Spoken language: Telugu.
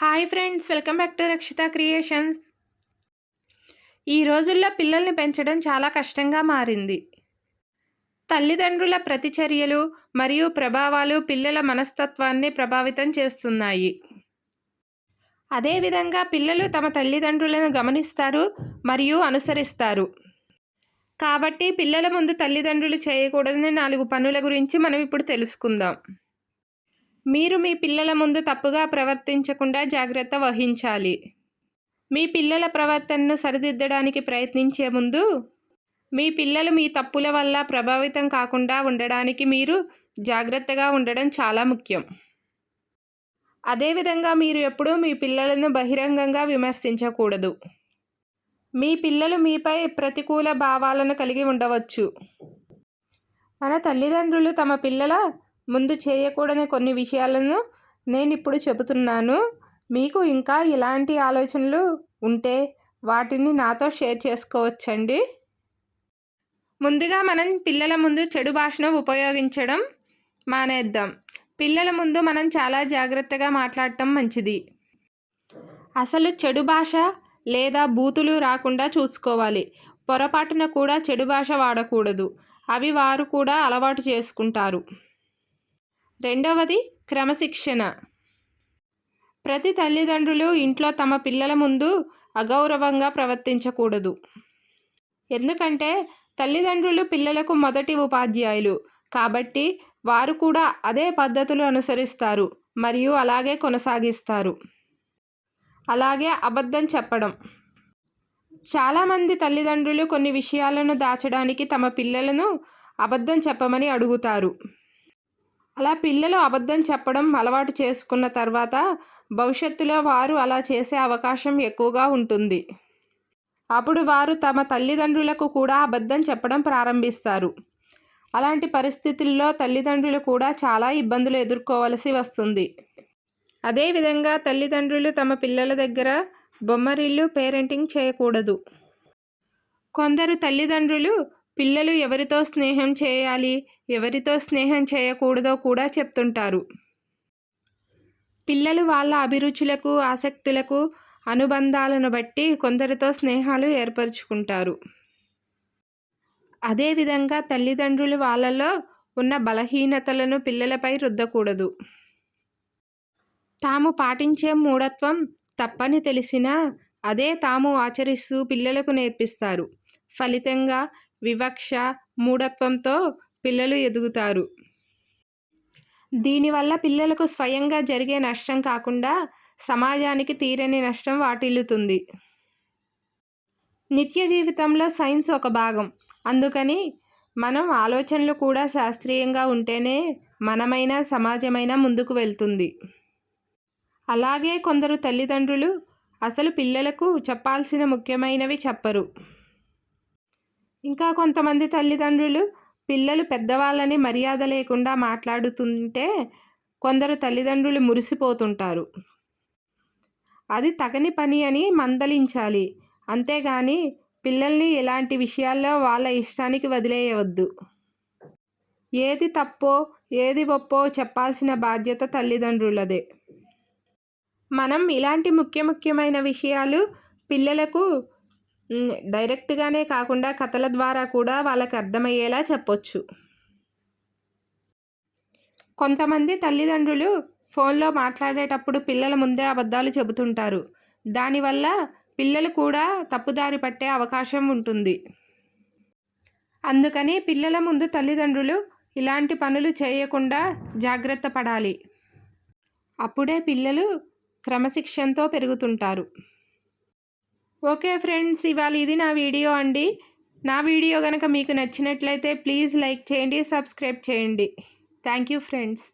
Hi friends welcome back to Rakshita creations. ఈ రోజుల్లో పిల్లల్ని పెంచడం చాలా కష్టంగా మారింది. తల్లిదండ్రుల ప్రతిచర్యలు మరియు ప్రభావాలు పిల్లల మనస్తత్వాన్ని ప్రభావితం చేస్తున్నాయి. అదేవిధంగా పిల్లలు తమ తల్లిదండ్రులను గమనిస్తారు మరియు అనుసరిస్తారు. కాబట్టి పిల్లల ముందు తల్లిదండ్రులు చేయకూడని నాలుగు పనుల గురించి మనం ఇప్పుడు తెలుసుకుందాం. మీరు మీ పిల్లల ముందు తప్పుగా ప్రవర్తించకుండా జాగ్రత్త వహించాలి. మీ పిల్లల ప్రవర్తనను సరిదిద్దడానికి ప్రయత్నించే ముందు మీ పిల్లలు మీ తప్పుల వల్ల ప్రభావితం కాకుండా ఉండడానికి మీరు జాగ్రత్తగా ఉండడం చాలా ముఖ్యం. అదేవిధంగా మీరు ఎప్పుడూ మీ పిల్లలను బహిరంగంగా విమర్శించకూడదు. మీ పిల్లలు మీపై ప్రతికూల భావాలను కలిగి ఉండవచ్చు. మన తల్లిదండ్రులు తమ పిల్లల ముందు చేయకూడని కొన్ని విషయాలను నేను ఇప్పుడు చెబుతున్నాను. మీకు ఇంకా ఇలాంటి ఆలోచనలు ఉంటే వాటిని నాతో షేర్ చేసుకోవచ్చండి. ముందుగా మనం పిల్లల ముందు చెడు భాషను ఉపయోగించడం మానేద్దాం. పిల్లల ముందు మనం చాలా జాగ్రత్తగా మాట్లాడటం మంచిది. అసలు చెడు భాష లేదా బూతులు రాకుండా చూసుకోవాలి. పొరపాటున కూడా చెడు భాష వాడకూడదు. అవి వారు కూడా అలవాటు చేసుకుంటారు. రెండవది క్రమశిక్షణ. ప్రతి తల్లిదండ్రులు ఇంట్లో తమ పిల్లల ముందు అగౌరవంగా ప్రవర్తించకూడదు. ఎందుకంటే తల్లిదండ్రులు పిల్లలకు మొదటి ఉపాధ్యాయులు. కాబట్టి వారు కూడా అదే పద్ధతులు అనుసరిస్తారు మరియు అలాగే కొనసాగిస్తారు. అలాగే అబద్ధం చెప్పడం. చాలామంది తల్లిదండ్రులు కొన్ని విషయాలను దాచడానికి తమ పిల్లలను అబద్ధం చెప్పమని అడుగుతారు. అలా పిల్లలు అబద్ధం చెప్పడం అలవాటు చేసుకున్న తర్వాత భవిష్యత్తులో వారు అలా చేసే అవకాశం ఎక్కువగా ఉంటుంది. అప్పుడు వారు తమ తల్లిదండ్రులకు కూడా అబద్ధం చెప్పడం ప్రారంభిస్తారు. అలాంటి పరిస్థితుల్లో తల్లిదండ్రులు కూడా చాలా ఇబ్బందులు ఎదుర్కోవలసి వస్తుంది. అదేవిధంగా తల్లిదండ్రులు తమ పిల్లల దగ్గర బొమ్మరిల్లు పేరెంటింగ్ చేయకూడదు. కొందరు తల్లిదండ్రులు పిల్లలు ఎవరితో స్నేహం చేయాలి ఎవరితో స్నేహం చేయకూడదో కూడా చెప్తుంటారు. పిల్లలు వాళ్ళ అభిరుచులకు ఆసక్తులకు అనుబంధాలను బట్టి కొందరితో స్నేహాలు ఏర్పరచుకుంటారు. అదేవిధంగా తల్లిదండ్రులు వాళ్ళలో ఉన్న బలహీనతలను పిల్లలపై రుద్దకూడదు. తాము పాటించే మూఢత్వం తప్పని తెలిసినా అదే తాము ఆచరిస్తూ పిల్లలకు నేర్పిస్తారు. ఫలితంగా వివక్ష మూఢత్వంతో పిల్లలు ఎదుగుతారు. దీనివల్ల పిల్లలకు స్వయంగా జరిగే నష్టం కాకుండా సమాజానికి తీరని నష్టం వాటిల్లుతుంది. నిత్య జీవితంలో సైన్స్ ఒక భాగం. అందుకని మనం ఆలోచనలు కూడా శాస్త్రీయంగా ఉంటేనే మనమైన సమాజమైన ముందుకు వెళ్తుంది. అలాగే కొందరు తల్లిదండ్రులు అసలు పిల్లలకు చెప్పాల్సిన ముఖ్యమైనవి చెప్పరు. ఇంకా కొంతమంది తల్లిదండ్రులు పిల్లలు పెద్దవాళ్ళని మర్యాద లేకుండా మాట్లాడుతుంటే కొందరు తల్లిదండ్రులు మురిసిపోతుంటారు. అది తగని పని అని మందలించాలి. అంతేగాని పిల్లల్ని ఎలాంటి విషయాల్లో వాళ్ళ ఇష్టానికి వదిలేయవద్దు. ఏది తప్పో ఏది ఒప్పో చెప్పాల్సిన బాధ్యత తల్లిదండ్రులదే. మనం ఇలాంటి ముఖ్య ముఖ్యమైన విషయాలు పిల్లలకు డైరెక్ట్గానే కాకుండా కథల ద్వారా కూడా వాళ్ళకి అర్థమయ్యేలా చెప్పొచ్చు. కొంతమంది తల్లిదండ్రులు ఫోన్లో మాట్లాడేటప్పుడు పిల్లల ముందే అబద్ధాలు చెబుతుంటారు. దానివల్ల పిల్లలు కూడా తప్పుదారి పట్టే అవకాశం ఉంటుంది. అందుకని పిల్లల ముందు తల్లిదండ్రులు ఇలాంటి పనులు చేయకుండా జాగ్రత్త పడాలి. అప్పుడే పిల్లలు క్రమశిక్షణతో పెరుగుతుంటారు. ఓకే ఫ్రెండ్స్ ఇవాళ ఇది నా వీడియో అండి. నా వీడియో కనుక మీకు నచ్చినట్లయితే ప్లీజ్ లైక్ చేయండి సబ్స్క్రైబ్ చేయండి. Thank you friends.